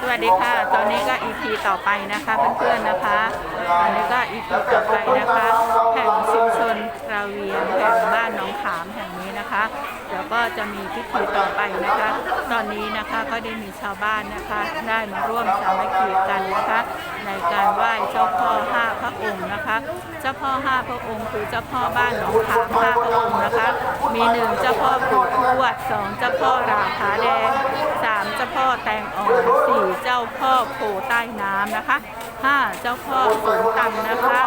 สวัสดีค่ะ ตอนนี้ก็ EP ต่อไปนะคะเพื่อนๆนะคะ ตอนนี้ก็ EP ต่อไปนะคะ แห่งชุมชนราเวียงแห่งบ้านหนองขามแห่งนี้นะคะเดี๋ยวก็จะมีพิธีต่อไปนะคะ ตอนนี้นะคะก็ได้มีชาวบ้านนะคะ ได้มาร่วมสามัคคีกันนะคะ ในการไหว้เจ้าพ่อห้าพระองค์นะคะ เจ้าพ่อห้าพระองค์คือเจ้าพ่อบ้านหนองขามห้าพระองค์นะคะ มีหนึ่งเจ้าพ่อปู่ทวดสองเจ้าพ่อราคาแดงามเจ้าพ่อแตงอ่อนสี่เจ้าพ่อโพใต้น้ำนะคะห้าเจ้าพ่อฝนตันนะคะ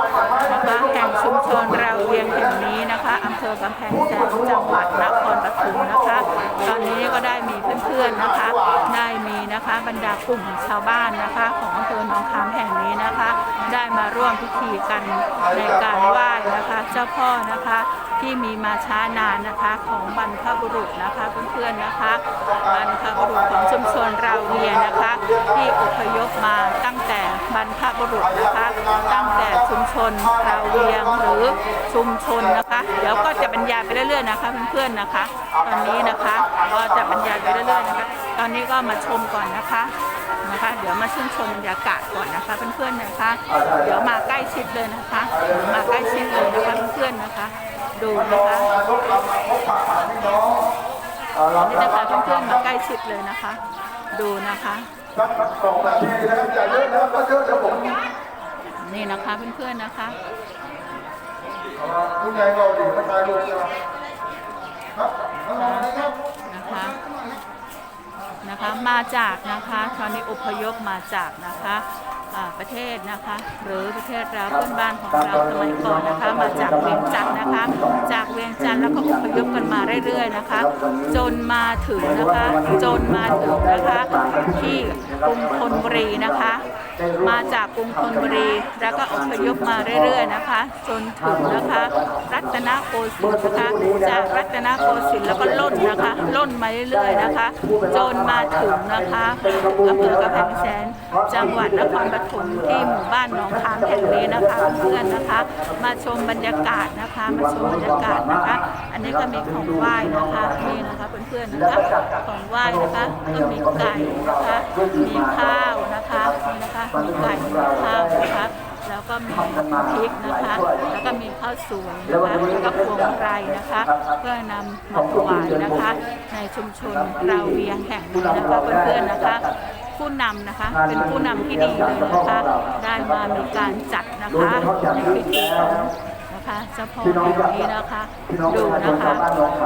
นะคะแห่งชุมชนเราเวียงแห่งนี้นะคะอำเภอกำแพงแสนจังหวัดนครปฐมนะคะ ตอนนี้ก็ได้มีเพื่อนๆนะคะ ได้มีนะคะบรรดากลุ่มชาวบ้านนะคะ ของอำเภอหนองคามแห่งนี้นะคะ ได้มาร่วมพิธีกันในการไหว้นะคะ เจ้าพ่อนะคะ ที่มีมาช้านานนะคะของบรรพบุรุษนะคะเพื่อนๆนะคะบรรพบุรุษของชุมชนเราเวียนะคะที่อพยพมาตั้งแต่บรรพบุรุษนะคะตั้งแต่ชุมชนเราเวียงหรือชุมชนนะคะเดี๋ยวก็จะบรรยายไปเรื่อยๆนะคะเพื่อนๆนะคะ ตอนนี้นะคะก็จะบรรยายไปเรื่อยๆนะคะ ตอนนี้ก็มาชมก่อนนะคะ นะคะ เดี๋ยวมาชื่นชมบรรยากาศก่อนนะคะเพื่อนๆนะคะ เดี๋ยวมาใกล้ชิดเลยนะคะ มาใกล้ชิดเลยนะคะเพื่อนๆนะคะ ดูนะคะนี่นะคะเพื่อนๆมาใกล้ชิดเลยนะคะ ดูนะคะสองนาทีนะครับอย่าเยอะนะครับก็เยอะเดี๋ยวผมนี่นะคะเพื่อนๆนะคะผู้ใหญ่เราดีมาตายลูกครับน้องๆนะครับนะคะ นะคะมาจากนะคะตอนนี้อพยพมาจากนะคะ ประเทศนะคะ หรือประเทศเราเพื่อนบ้านของเราสมัยก่อนนะคะ มาจากเวียงจันทร์นะคะ จากเวียงจันทร์แล้วก็อพยพกันมาเรื่อย ๆนะคะ จนมาถึงนะคะ จนมาถึงนะคะ ที่กรุงธนบุรีนะคะ มาจากกรุงธนบุรีแล้วก็อพยพมาเรื่อยๆนะคะ จนถึงนะคะ รัตนโกสินทร์นะคะ จากรัตนโกสินทร์แล้วก็ล่นนะคะ ล่นมาเรื่อยๆนะคะ จนมาถึงนะคะอำเภอกำแพงแสนจังหวัดนครปฐมที่หมู่บ้านหนองคามแห่งนี้นะคะเพื่อนนะคะ มาชมบรรยากาศนะคะ มาชมบรรยากาศนะคะ อันนี้ก็มีของไหว้นะคะนี่นะคะเพื่อนๆนะคะของไหว้นะคะก็มีไก่นะคะมีข้าวนะคะนี่นะคะมีไก่มีข้าวนะคะแล้วก็มีพริกนะคะ แล้วก็มีข้าวสวยนะคะแล้วก็พวงมาลัยนะคะ เพื่อนำมาถวายนะคะ ในชุมชนเราเวียงแห่งนี้นะคะเพื่อนๆนะคะ ผู้นำนะคะ เป็นผู้นำที่ดีเลยนะคะ ได้มามีการจัดนะคะในพิธีของนะคะเจ้าพ่อแห่งนี้นะคะ ดูนะคะ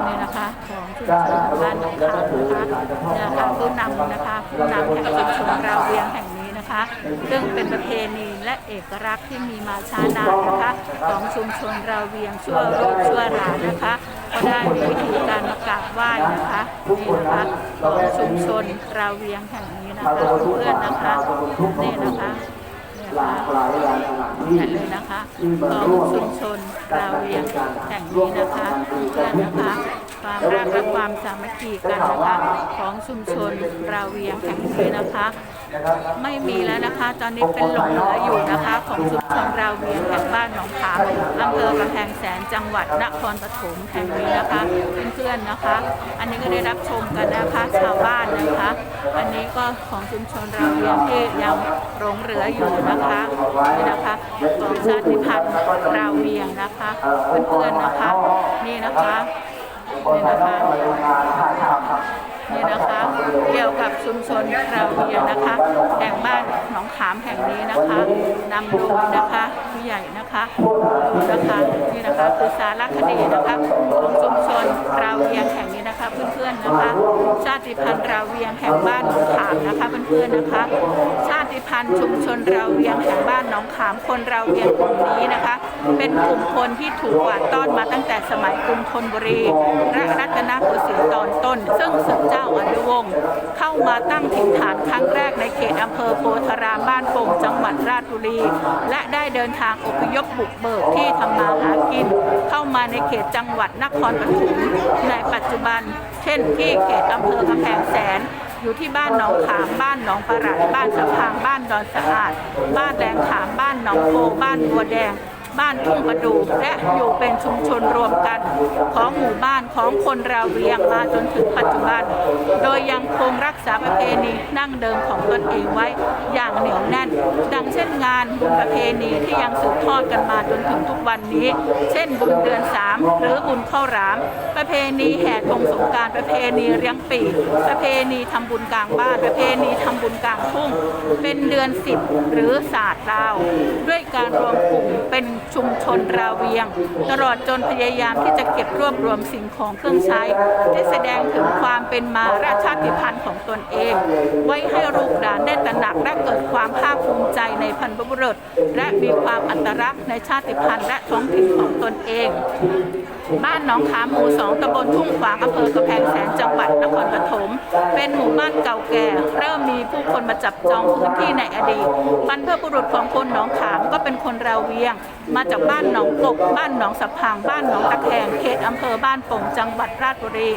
นี่นะคะของชุมชนบ้านหนองคามนะคะเนี่ยค่ะผู้นำนะคะผู้นำแห่งชุมชนเราเวียงแห่งนี้นะคะ ซึ่งเป็นประเพณีและเอกลักษณ์ที่มีมาช้านานนะคะ ของชุมชนเราเวียงชั่วลูกชั่วหลานนะคะก็ ได้มีวิธีการมากราบไหว้นะคะนี่นะคะของชุมชนเราเวียงแห่งนี้นะคะเพื่อนๆนะคะนี่นะคะเนี่ยหลาค่ะกหลายหลายสถานที่เห็นเลยนะคะของชุมชนเราเวียงแห่งนี้นะคะเพื่อนนะคะ ความรักและความสามัคคีกันนะคะของชุมชนราเวียงแห่งนี้นะคะ ไม่มีแล้วนะคะ ตอนนี้เป็นหลงเหลืออยู่นะคะ ของชุมชนราเวียงแห่งบ้านหนองขามอำเภอกำแพงแสนจังหวัดนครปฐมแห่งนี้นะคะเพื่อนๆนะคะ อันนี้ก็ได้รับชมกันนะคะชาวบ้านนะคะ อันนี้ก็ของชุมชนราเวียงที่ยังหลงเหลืออยู่นะคะนี่นะคะของชาติพันธุ์ราเวียงนะคะเพื่อนๆนะคะนี่นะคะ นี่นะคะนี่นะคะ เกี่ยวกับชุมชนเราเวียงนะคะ แห่งบ้านหนองขามแห่งนี้นะคะนำโดยนะคะผู้ใหญ่นะคะดูนะคะนี่นะคะคือสารคดีนะคะของชุมชนเราเวียงแห่งนี้นะคะเพื่อนๆนะคะ ชาติพันธุ์เราเวียงแห่งบ้านหนองขามนะคะเพื่อนๆนะคะช พันธุ์ชุมชนเราเวียงแห่งบ้านหนองขามคนเราเวียงกลุ่มนี้นะคะ เป็นกลุ่มคนที่ถูกกวาดต้อนมาตั้งแต่สมัยกรุงธนบุรีรัตนโกสินทร์ตอนต้น ซึ่งสืบเจ้าอนุวงศ์เข้ามาตั้งถิ่นฐานครั้งแรกในเขตอำเภอโพธารามบ้านโป่งจังหวัดราชบุรี และได้เดินทางอพยพบุกเบิกที่ทำมาหากิน เข้ามาในเขตจังหวัดนครปฐมในปัจจุบัน เช่นที่เขตอำเภอกำแพงแสน อยู่ที่บ้านหนองขามบ้านหนองประหลัดบ้านสะพางบ้านดอนสะอาด บ้านแดงขามบ้านหนองโพบ้านบัวแดง บ้านทุ่งประดูและอยู่เป็นชุมชนรวมกัน ของหมู่บ้านของคนราเวียงมาจนถึงปัจจุบัน โดยยังคงรักษาประเพณีนั่งเดิมของตนเองไว้อย่างเหนียวแน่น ดังเช่นงานบุญประเพณีที่ยังสืบทอดกันมาจนถึงทุกวันนี้ เช่นบุญเดือนสามหรือบุญข้าวหลาม ประเพณีแห่ธงสงการประเพณีเลี้ยงปีประเพณีทำบุญกลางบ้านประเพณีทำบุญกลางทุ่ง เป็นเดือนสิบหรือศาสตร์ลาว ด้วยการรวมกลุ่มเป็นชุมชนราเวียง ตลอดจนพยายามที่จะเก็บรวบรวมสิ่งของเครื่องใช้ ที่แสดงถึงความเป็นมาราชาติพันธุ์ของตนเอง ไว้ให้ลูกหลานได้ตระหนักและเกิดความภาคภูมิใจในพันธุ์บุรุษและมีความอัตลักษณ์ในชาติพันธุ์และท้องถิ่นของตนเอง บ้านหนองขามหมู่สองตำบลทุ่งขวางอำเภอกระแพงแสนจังหวัดนครปฐม เป็นหมู่บ้านเก่าแก่ เริ่มมีผู้คนมาจับจองพื้นที่ในอดีตบรรพบุรุษของคนหนองขามก็เป็นคนราเวียง มาจากบ้านหนองกบบ้านหนองสะพางบ้านหนองตะแคงเขตอำเภอบ้านโป่งจังหวัดราชบุรี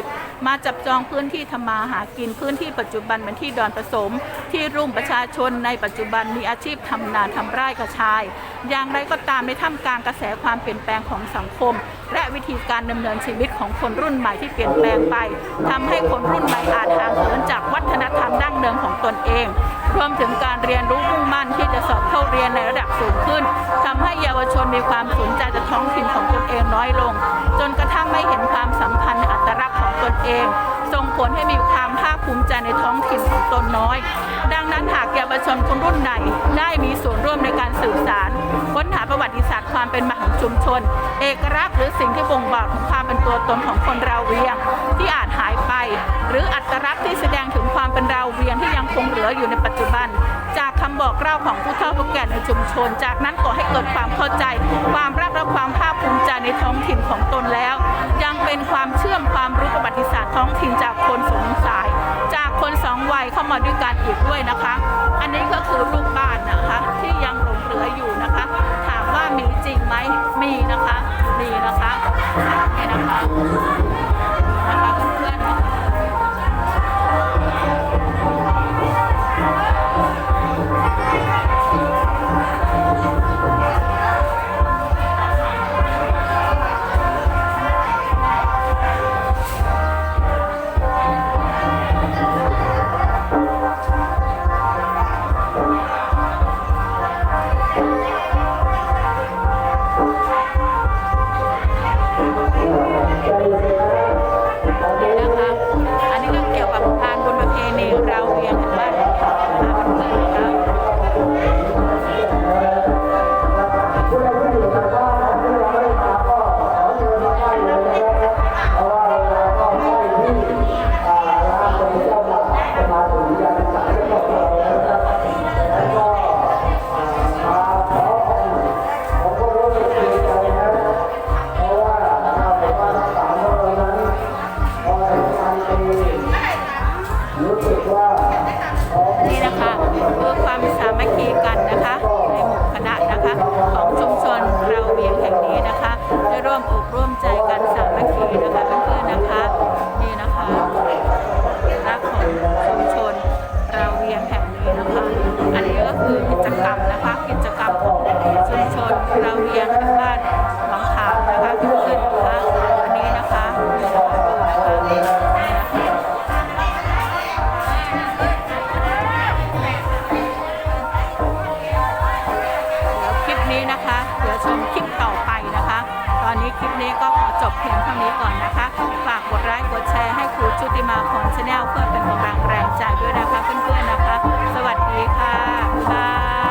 มาจับจองพื้นที่ทำมาหากินพื้นที่ปัจจุบันเป็นที่ดอนผสม ที่รุ่มประชาชนในปัจจุบันมีอาชีพทำนาทำไร่กระชาย อย่างไรก็ตามในท่ามกลางกระแสความเปลี่ยนแปลงของสังคม และวิธีการดำเนินชีวิตของคนรุ่นใหม่ที่เปลี่ยนแปลงไปทำให้คนรุ่นใหม่อาจห่างเหินจากวัฒนธรรมดั้งเดิมของตนเอง รวมถึงการเรียนรู้มุ่งมั่นที่จะสอบเข้าเรียนในระดับสูงขึ้นทำให้เยาวชนมีความสนใจจากท้องถิ่นของตนเองน้อยลง จนกระทั่งไม่เห็นความสำคัญในอัตลักษณ์ของตนเอง ส่งผลให้มีความภาคภูมิใจในท้องถิ่นของตนน้อย ดังนั้นหากเยาวชนคนรุ่นใหม่ได้มีส่วนร่วมในการสื่อสาร ค้นหาประวัติศาสตร์ความเป็นมาของชุมชน เอกลักษณ์หรือสิ่งที่บ่งบอกถึงความเป็นตัวตนของคนเราเวียง ที่อาจหาย หรืออัตลักษณ์ที่แสดงถึงความเป็นเราวเวียงที่ยังคงเหลืออยู่ในปัจจุบัน จากคำบอกเล่าของผู้เฒ่าผู้แก่ในชุมชน จากนั้นก่อให้เกิดความเข้าใจ ความรักและความภาคภูมิใจในท้องถิ่นของตนแล้ว ยังเป็นความเชื่อมความรู้ประวัติศาสตร์ท้องถิ่นจากคนสงสัยจากคนสองวัยเข้ามาด้วยกันอีกด้วยนะคะ อันนี้ก็คือลูกบ้านนะคะที่ยังหลงเหลืออยู่นะคะ ถามว่ามีจริงไหมมีนะคะมีนะคะนี่นะคะ รู้ี้นะคะเดี๋ยวชมคลิปต่อไปนะคะ ตอนนี้คลิปนี้ก็ขอจบเพียงเท่านี้ก่อนนะคะ ฝากกดไลค์กดแชร์ให้ครูชุติมาของชาแนลเพื่อเป็นกำลังแรงใจด้วยนะคะเพื่อนๆนะคะ สวัสดีค่ะบ๊ายบาย